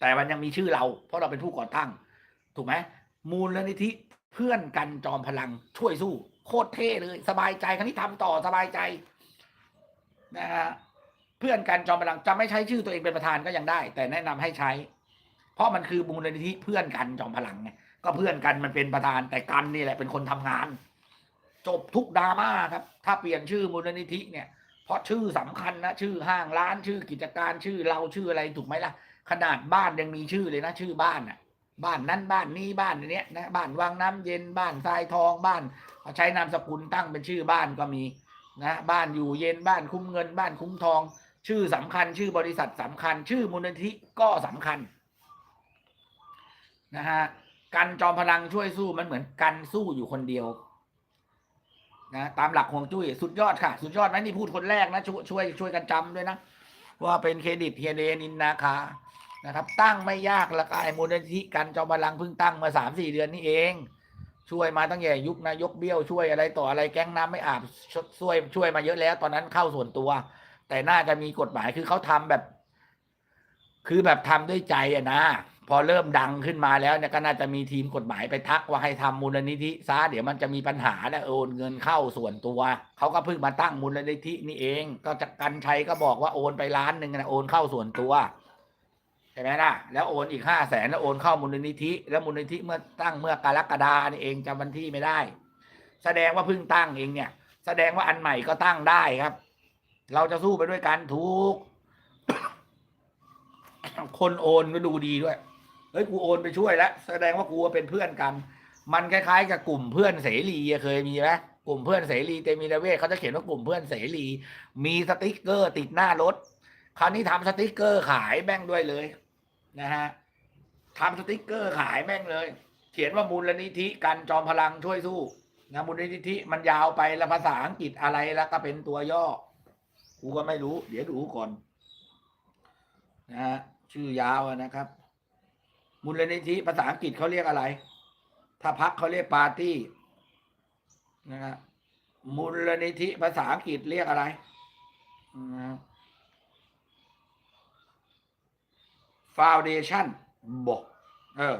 แต่มันยังมีชื่อเรา เพราะเราเป็นผู้ก่อตั้ง ถูกไหมมูลนิธิเพื่อนกันจอมพลังช่วยสู้ โคตรเท่เลย สบายใจครั้นี้ทำต่อสบายใจนะฮะเพื่อนกันจอมพลังจะไม่ใช้ชื่อตัวเองเป็นประธานก็ยังได้ แต่แนะนำให้ใช้ เพราะมันคือมูลนิธิเพื่อนกันจอมพลังไงก็เพื่อนกันมันเป็นประธาน แต่กันนี่แหละเป็นคนทำงาน จบทุกดราม่าครับ ถ้าเปลี่ยนชื่อมูลนิธิเนี่ย เพราะชื่อสำคัญนะชื่อห้างร้านชื่อกิจการชื่อเราชื่ออะไรถูกไหมล่ะ ขนาดบ้านยังมีชื่อเลยนะ ชื่อบ้านอะ บ้านนั้นบ้านนี้บ้านเนี้ยนะบ้านวังน้ำเย็นบ้านทรายทองบ้านเขาใช้นามสกุลตั้งเป็นชื่อบ้านก็มีนะบ้านอยู่เย็นบ้านคุ้มเงิน บ้านคุ้มทอง ชื่อสำคัญ ชื่อบริษัทสำคัญ ชื่อมูลนิธิก็สำคัญนะฮะกันจอมพลังช่วยสู้มันเหมือนกันสู้อยู่คนเดียว นะตามหลักของจุ้ยสุดยอดค่ะ สุดยอดไหมนี่พูดคนแรกนะช่วยช่วยช่วยกันจำด้วยนะ ว่าเป็นเครดิตเฮเดนินนาคานะครับ ตั้งไม่ยากละกายมูลนิธิกันจอมพลังเพิ่งตั้งมาสามสี่เดือนนี้เอง ช่วยมาตั้งแต่ยุคนายกเบี้ยวช่วยอะไรต่ออะไรแก๊งน้ำไม่อาบช่วยช่วยมาเยอะแล้ว ตอนนั้นเข้าส่วนตัว แต่น่าจะมีกฎหมายคือเขาทำแบบ คือแบบทำด้วยใจอะนะ พอเริ่มดังขึ้นมาแล้วเนี่ยก็น่าจะมีทีมกฎหมายไปทักว่าให้ทำมูลนิธิซะเดี๋ยวมันจะมีปัญหานะโอนเงินเข้าส่วนตัว เขาก็เพิ่งมาตั้งมูลนิธินี่เอง ก็จากกันชัยก็บอกว่าโอนไปล้านหนึ่งนะโอนเข้าส่วนตัวใช่ไหมล่ะแล้วโอนอีกห้าแสนแล้วโอนเข้ามูลนิธิ แล้วมูลนิธิเมื่อตั้งเมื่อกรกฎานี่เองจำวันที่ไม่ได้ แสดงว่าเพิ่งตั้งเองเนี่ย แสดงว่าอันใหม่ก็ตั้งได้ครับ เราจะสู้ไปด้วยกันทุกคนโอนก็ดูดีด้วย เฮ้ยกูโอนไปช่วยแล้วแสดงว่ากูเป็นเพื่อนกัน มันคล้ายๆกับกลุ่มเพื่อนเสรีเคยมีไหมกลุ่มเพื่อนเสรีเตมีระเวศเขาจะเขียนว่ากลุ่มเพื่อนเสรี มีสติกเกอร์ติดหน้ารถคราวนี้ทำสติกเกอร์ขายแม่งด้วยเลยนะฮะทำสติกเกอร์ขายแม่งเลย เขียนว่ามูลนิธิกันจอมพลังช่วยสู้นะมูลนิธิมันยาวไปแล้วภาษาอังกฤษอะไรแล้วก็เป็นตัวย่อ กูก็ไม่รู้ เดี๋ยวดูก่อนนะฮะชื่อยาวนะครับ มูลนิธิภาษาอังกฤษเขาเรียกอะไร ถ้าพักเขาเรียกปาร์ตี้นะครับมูลนิธิภาษาอังกฤษเรียกอะไรนะครับ foundation บอกเออ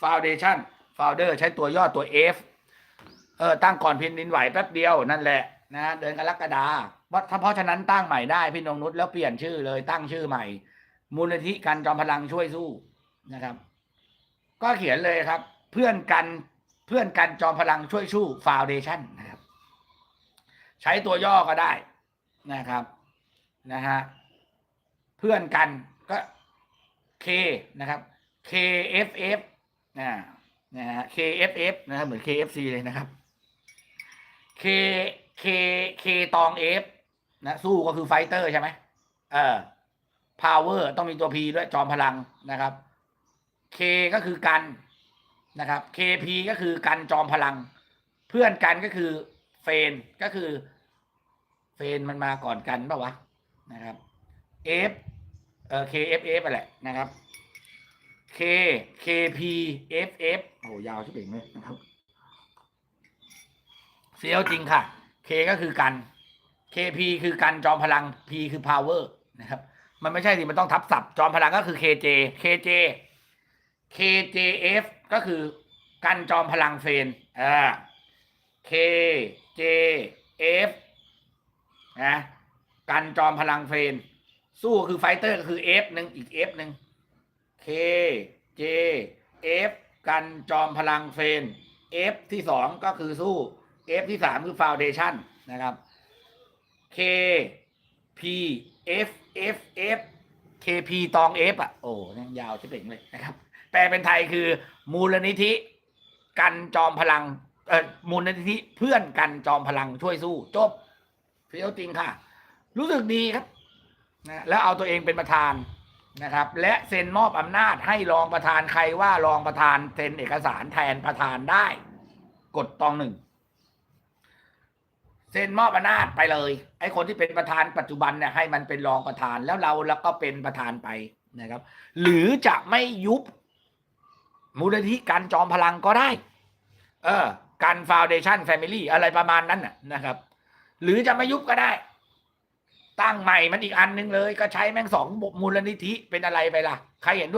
foundation founder ใช้ตัวย่อตัว F เออตั้งก่อนพินดินไหวแป๊บเดียวนั่นแหละนะเดินกรกฎาเพราะถ้าเพราะฉะนั้นตั้งใหม่ได้พี่นงนุชแล้วเปลี่ยนชื่อเลยตั้งชื่อใหม่ มูลนิธิกันจอมพลังช่วยสู้นะครับ ก็เขียนเลยครับ เพื่อนกันเพื่อนกันจอมพลังช่วยสู้ foundation นะครับ ใช้ตัวย่อก็ได้นะครับนะฮะเพื่อนกันก็ K นะครับ KFF นะนะฮะ KFF นะครับเหมือน KFC เลยนะครับ K K K ตอง F นะสู้ก็คือไฟเตอร์ใช่ไหมเออ power ต้องมีตัว P ด้วยจอมพลังนะครับ K ก็คือกันนะครับ KP ก็คือกันจอมพลัง เพื่อนกันก็คือเฟนก็คือ เฟนมันมาก่อนกันป่าวะนะครับ F เอ่อ KFF ไปแหละนะครับ K KP FF โอ้ยาวชิบเองเลยนะครับเสียวจริงค่ะ K ก็คือกัน KP คือกันจอมพลัง P คือ power นะครับ มันไม่ใช่สิมันต้องทับศัพท์จอมพลังก็คือ KJ KJ KJF ก็คือกันจอมพลังเฟนอ่า KJF นะกันจอมพลังเฟน สู้คือไฟเตอร์ก็คือ F หนึ่งอีก F หนึ่ง K J F กันจอมพลังเฟน F ที่สองก็คือสู้ F ที่สามคือฟาวเดชั่นนะครับ K P F F F K P ตอง F อะ โอ้ยยาวจะเป่งเลยนะครับ แปลเป็นไทยคือ มูลนิธิ กันจอมพลังเออมูลนิธิเพื่อนกันจอมพลังช่วยสู้ จบเฟี้ยวจริงค่ะ รู้สึกดีครับนะแล้วเอาตัวเองเป็นประธานนะครับ และเซ็นมอบอำนาจให้รองประธานใครว่ารองประธานเซ็นเอกสารแทนประธานได้ กดตองหนึ่งเซ็นมอบอำนาจไปเลยไอ้คนที่เป็นประธานปัจจุบันเนี่ยให้มันเป็นรองประธานแล้วเราแล้วก็เป็นประธานไปนะครับ หรือจะไม่ยุบ มูลนิธิการจอมพลังก็ได้ เออ การฟาวเดชั่นแฟมิลี่อะไรประมาณนั้นน่ะนะครับ หรือจะไม่ยุบก็ได้ ตั้งใหม่มันอีกอันนึงเลย ก็ใช้แม่งสองมูลนิธิเป็นอะไรไปล่ะ ใครเห็นด้วย